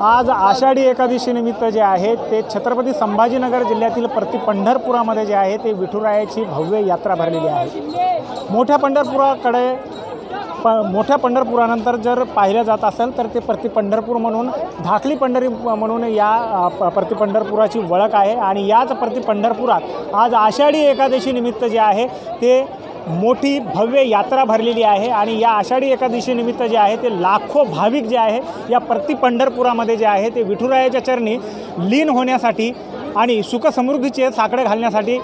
आज आषाढी एकादशी निमित्त जे आहे ते छत्रपती संभाजीनगर जिल्ह्यातील प्रति पंढरपुरामध्ये जे आहे ते विठुरायाची भव्य यात्रा भरलेली आहे. मोठ्या पंढरपुराकडे प मोठ्या पंढरपुरानंतर जर पाहिलं जात असेल तर ते प्रति पंढरपूर म्हणून धाकली पंढरी म्हणून या प- प्रति पंढरपुराची ओळख आहे. आणि याच प्रति पंढरपुरात आज आषाढी एकादशी निमित्त जे आहे ते मोठी भव्य यात्रा भरलेली आहे आणि या आषाढी एकादशीनिमित्त जे आहे ते लाखो भाविक जे आहे या प्रति पंढरपुरामध्ये जे आहे ते विठुरायाच्या चरणी लीन होण्यासाठी आणि सुखसमृद्धीचे साकडे घालण्यासाठी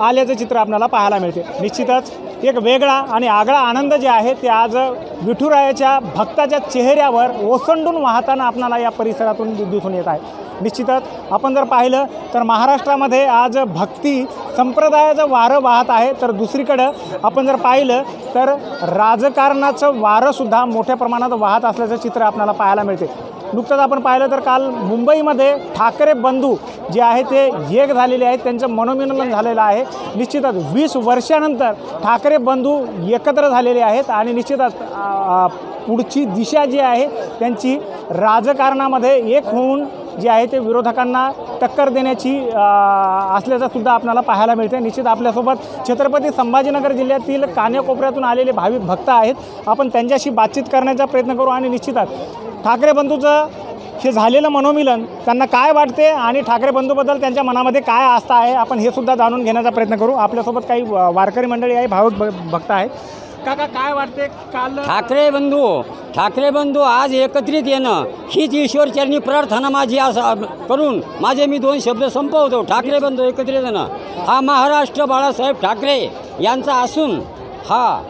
आल्याचं चित्र आपल्याला पाहायला मिळते. निश्चितच एक वेगळा आणि आगळा आनंद जे आहे ते आज विठुरायाच्या भक्ताच्या चेहऱ्यावर ओसंडून वाहताना आपणाला या परिसरातून दिसून येत आहे. निश्चितच आपण जर पाहिलं तर महाराष्ट्रामध्ये आज भक्ती संप्रदायाचं वारं वाहत आहे. तर दुसरीकडं आपण जर पाहिलं तर राजकारणाचं वारंसुद्धा मोठ्या प्रमाणात वाहत असल्याचं चित्र आपल्याला पाहायला मिळते. नुकतंच आपण पाहिलं तर काल मुंबईमध्ये ठाकरे बंधू जे आहे ते एक झालेले आहेत. त्यांचं मनोमिलन झालेलं आहे. निश्चितच वीस वर्षानंतर ठाकरे बंधू एकत्र झालेले आहेत आणि निश्चितच पुढची दिशा जी आहे त्यांची राजकारणामध्ये एक होऊन जे आहे ते विरोधकांना टक्कर देण्याची असल्याचंसुद्धा असल्याचं सुद्धा आपल्याला पाहायला मिळते निश्चित आपल्यासोबत छत्रपती संभाजीनगर जिल्ह्यातील कान्याकोपऱ्यातून आलेले भाविक भक्त आहेत. आपण त्यांच्याशी बातचीत करण्याचा प्रयत्न करू आणि निश्चितच ठाकरे बंधूचं हे झालेलं मनोमिलन त्यांना काय वाटते आणि ठाकरे बंधूबद्दल त्यांच्या मनामध्ये काय आस्था आहे आपण हे सुद्धा जाणून घेण्याचा प्रयत्न करू. आपल्यासोबत काही वारकरी मंडळी आहे भाविक भक्त आहेत. काका काय वाटते काल ठाकरे बंधू ठाकरे बंधू आज एकत्रित येणं हीच ईश्वरचरणी प्रार्थना माझी असं करून माझे मी दोन शब्द संपवतो. ठाकरे बंधू एकत्रित येणं. हा महाराष्ट्र बाळासाहेब ठाकरे यांचा असून हा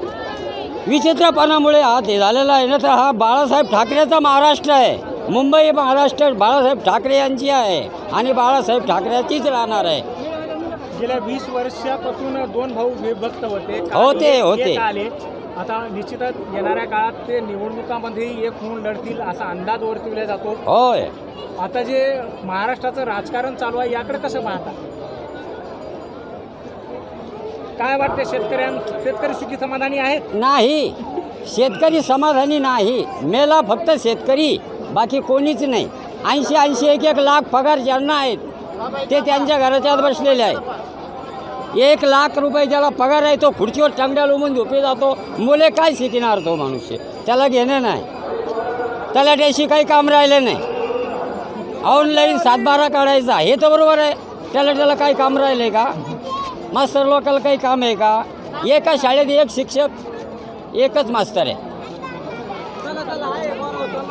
विचित्रपणामुळे हा ते झालेला आहे. ना तर हा बाळासाहेब ठाकरेचा महाराष्ट्र आहे. मुंबई महाराष्ट्र बाळासाहेब ठाकरे यांची आहे आणि बाळासाहेब ठाकरेचीच राहणार आहे. गेल्या वीस वर्षापासून दोन भाऊ विभक्त होते. होते, होते. आले. आता निश्चितच येणाऱ्या काळात ते निवडणुकामध्ये एक होऊन लढतील असा अंदाज वर्तविला जातो. होय. आता जे महाराष्ट्राचं राजकारण चालू आहे याकडे कसं पाहता? काय वाटते शेतकऱ्यां शेतकरी सुखी समाधानी आहेत? नाही. शेतकरी समाधानी नाही. मेला फक्त शेतकरी बाकी कोणीच नाही. ऐंशी ऐंशी एक एक लाख पगार ज्यांना आहेत ते त्यांच्या घराच्या आत बसलेले आहे. एक लाख रुपये ज्याला पगार आहे तो खुर्चीवर टांगड्या लोमून झोपे जातो. मुले काय शिकणार तो माणूस त्याला घेणं नाही. त्याला त्याशी काही काम राहिलं नाही. ऑनलाईन सातबारा काढायचा हे तर बरोबर आहे. त्याला त्याला काही काम राहिलं आहे का? मास्तर लोकाला काही काम आहे का? एका शाळेत एक शिक्षक एकच मास्तर आहे.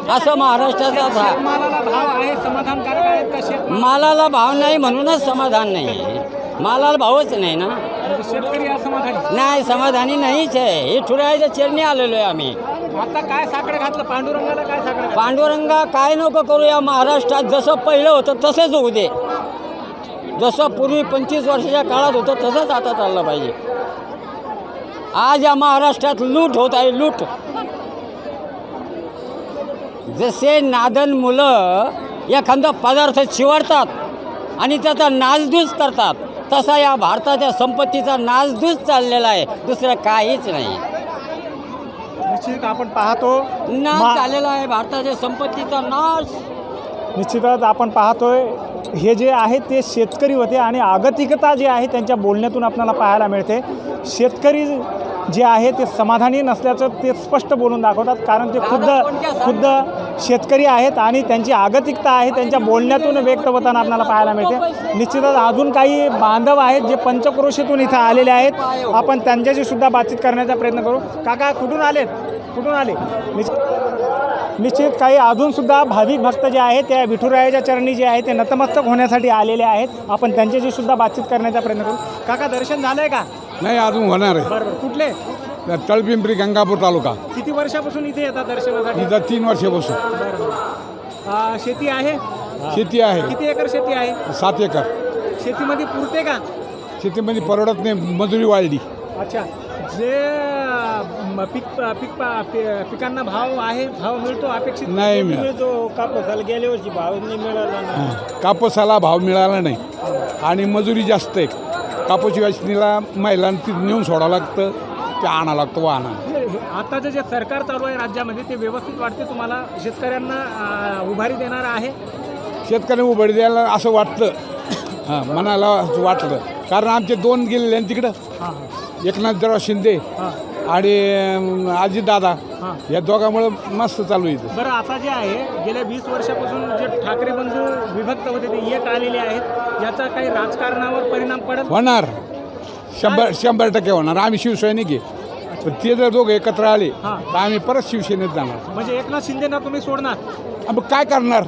असं महाराष्ट्राचा हा मालाला भाव आहे समाधानकारक आहेत का शेत मालाला भाव नाही म्हणूनच समाधान नाही. आहे मालाला भावच नाही ना. म्हणजे शेतकरी असमाधानी. नाही समाधानी नाहीच आहे. हे ठुरायच्या चरणी आलेलो आहे आम्ही. आता काय साकडे घातलं? पांडुरंगाला काय साकडे घातलं? पांडुरंगा काय नको करू या महाराष्ट्रात. जसं पहिलं होतं तसंच होऊ दे. जसं पूर्वी पंचवीस वर्षाच्या काळात होतं तसंच आता चाललं पाहिजे. आज या महाराष्ट्रात लूट होत आहे लूट. जसे नादन मुलं एखादा पदार्थ चिवडतात आणि त्याचा नासधूस करतात तसा या भारताच्या संपत्तीचा नासधूस चाललेला आहे. दुसरं काहीच नाही. निश्चित आपण पाहतो नाश झालेला आहे भारताच्या संपत्तीचा नाश निश्चितच आपण पाहतोय हे जे आहे ते शेतकरी होते आणि आगतिकता जी आहे त्यांच्या बोलण्यातून आपल्याला पाहायला मिळते. शेतकरी जे आहे ते समाधानी नसल्याचं ते स्पष्ट बोलून दाखवतात कारण ते खुद्द खुद्द शेतकरी आहेत आणि त्यांची आगतिकता आहे त्यांच्या बोलण्यातून व्यक्त होताना आपल्याला पाहायला मिळते. निश्चितच अजून काही बांधव आहेत जे पंचक्रोशीतून इथं आलेले आहेत. आपण त्यांच्याशी सुद्धा बातचीत करण्याचा प्रयत्न करू. काका कुठून आलेत? कुठून आले? निश्चित निश्चित काही अजूनसुद्धा भाविक भक्त जे आहेत त्या विठुरायाच्या चरणी जे आहे ते नतमस्तक होण्यासाठी आलेले आहेत. आपण त्यांच्याशी सुद्धा बातचीत करण्याचा प्रयत्न करू. काका दर्शन झालंय का? नाही अजून होणार आहे. बरोबर कुठले? तळपिंपरी गंगापूर तालुका. किती वर्षापासून इथे येतात दर्शनासाठी? इथं तीन वर्षापासून. आ, शेती आहे? शेती आहे. किती एकर शेती आहे? सात एकर. शेतीमध्ये पुरते का? शेतीमध्ये परवडत नाही मजुरी वाढली. अच्छा. जे म, पीक पीक पी- पिकांना भाव आहे भाव मिळतो अपेक्षित नाही मिळत. मिळतो कापसाला गेल्या वर्षी भाव नाही मिळाला. ना. कापसाला भाव मिळाला नाही. आणि मजुरी जास्त आहे. कापूस वेचणीला महिलांना ती नेऊन सोडावं लागतं. ते आणावं लागतं वाहनानं आताचं जे सरकार चालू आहे राज्यामध्ये ते व्यवस्थित वाटते तुम्हाला? शेतकऱ्यांना अं, उभारी देणार आहे? शेतकरी उभं द्यायला असं वाटतं. हां मनाला वाटलं कारण आमचे दोन गेलेले आहेत तिकडं. हां एकनाथराव शिंदे हां. आणि अं, अजितदादा. हां. या दोघांमुळं मस्त चालू आहे इथं. बरं आता जे आहे गेल्या वीस वर्षापासून जे ठाकरे बंधू विभक्त होते ते एक आलेले आहेत. याचा काही राजकारणावर परिणाम पडत? होणार. शंभर शंभर टक्के होणार. आम्ही शिवसैनिक आहे. पण ते जर दोघं एकत्र आले हां. तर आम्ही परत शिवसेनेत जाणार. म्हणजे एकनाथ शिंदेना तुम्ही सोडणार? अब काय करणार?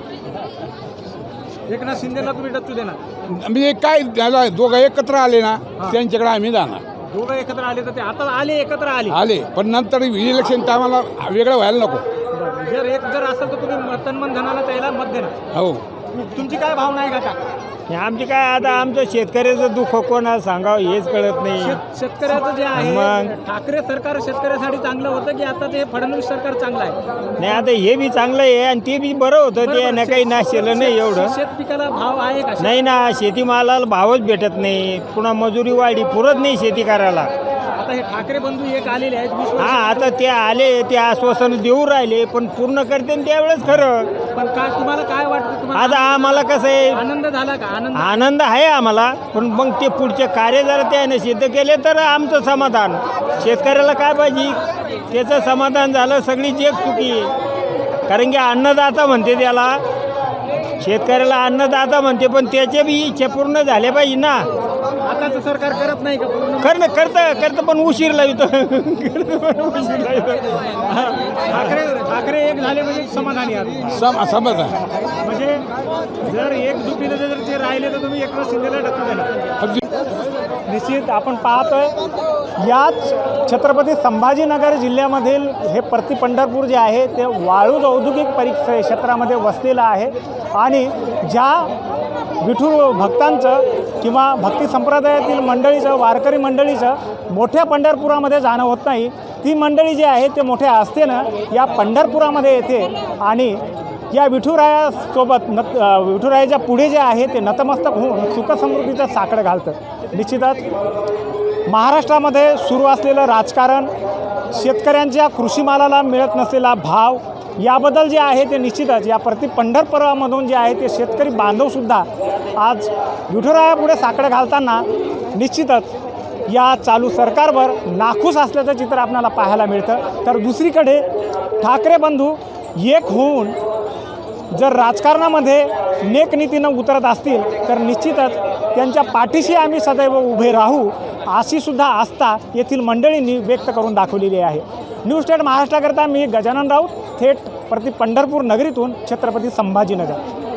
एकनाथ शिंदेना तुम्ही डच्चू देणार? म्हणजे काय झालं दोघं एकत्र आले ना त्यांच्याकडे आम्ही जाणार. दोघं एकत्र आले तर ते आता आले एकत्र आले. आले पण नंतर इलेक्शन टायमाला वेगळं व्हायला नको. बरं. जर एक जर असेल तर तुम्ही तन्मन धनाला त्याला मत देणार. हो. तुमची काय भावना आहे काका आमची काय आता आमचं शेतकऱ्याचं दुःख कोणाला सांगावं हेच कळत नाही. शेत- शेतकऱ्याचं जे आहे मग? ठाकरे सरकार शेतकऱ्यासाठी चांगलं होतं की आता ते फडणवीस सरकार चांगलं आहे? नाही आता हे बी चांगलं आहे आणि ते बी बरं होतं ते बरोबर. ना काही नाश केलं नाही एवढं. शेत पिकाला भाव आहे का? नाही ना शेतीमालाला भावच भेटत नाही. पुन्हा मजुरी वाढी पुरत नाही शेती करायला. आता हे ठाकरे बंधू एक आलेले आहेत वीस हा वर्ष आता ते आले ते आश्वासन देऊ राहिले पण पूर्ण करते न त्यावेळेस खरं. पण काय तुम्हाला काय वाटतं? तुम्हाला आता आम्हाला कसं आहे? आनंद झाला का? आनंद आनंद आहे आम्हाला पण मग ते पुढचे कार्य जर त्याने सिद्ध केले तर आमचं समाधान. शेतकऱ्याला काय पाहिजे? त्याचं समाधान झालं सगळी जग सुखी आहे. कारण की अन्नदाता म्हणते त्याला. शेतकऱ्याला अन्नदाता म्हणते पण त्याचे बी इच्छा पूर्ण झाल्या पाहिजे ना. आताचं सरकार करत नाही का? पूर्ण करणं करतं करतं पण उशीर लावतं. करतं पण उशीर लावतं हा, ठाकरे ठाकरे एक झाले म्हणजे समाधानी आहात. सम समज आहे. म्हणजे जर एकजुटीने जर ते राहिले तर तुम्ही एकनाथ शिंदेला डक्कू देणार निश्चित आपण पाहतोय याच छत्रपती संभाजीनगर जिल्ह्यामधील हे प्रति पंढरपूर जे आहे ते वाळूज औद्योगिक परीक्षा क्षेत्रामध्ये वसलेलं आहे. आणि ज्या विठू भक्तांचं किंवा भक्ती संप्रदायातील मंडळीचं वारकरी मंडळीचं मोठ्या पंढरपुरामध्ये जाणं होत नाही. ती मंडळी जी आहे ते मोठ्या आस्थेनं या पंढरपुरामध्ये येते आणि या विठुरायासोबत नत विठुरायाच्या पुढे जे आहे ते नतमस्तक होऊन सुखसमृद्धीचं साकडं घालतं. निश्चितच महाराष्ट्रामध्ये सुरू असलेलं राजकारण शेतकऱ्यांच्या कृषीमालाला मिळत नसलेला भाव याबद्दल जे आहे ते निश्चितच या प्रति पंढरपुरामधून जे आहे ते शेतकरी बांधवसुद्धा आज विठुरायापुढे साकडं घालताना निश्चितच या चालू सरकारवर नाखूस असल्याचं चित्र आपल्याला पाहायला मिळतं. तर दुसरीकडे ठाकरे बंधू एक होऊन जर राजकारणामध्ये नेकनीतीनं उतरत असतील तर निश्चितच त्यांच्या पाठीशी आम्ही सदैव उभे राहू अशीसुद्धा आस्था येथील मंडळींनी व्यक्त करून दाखवलेली आहे. न्यूज स्टेट महाराष्ट्राकरता मी गजानन राऊत. थेट प्रति पंढरपूर नगरीतून छत्रपती संभाजीनगर.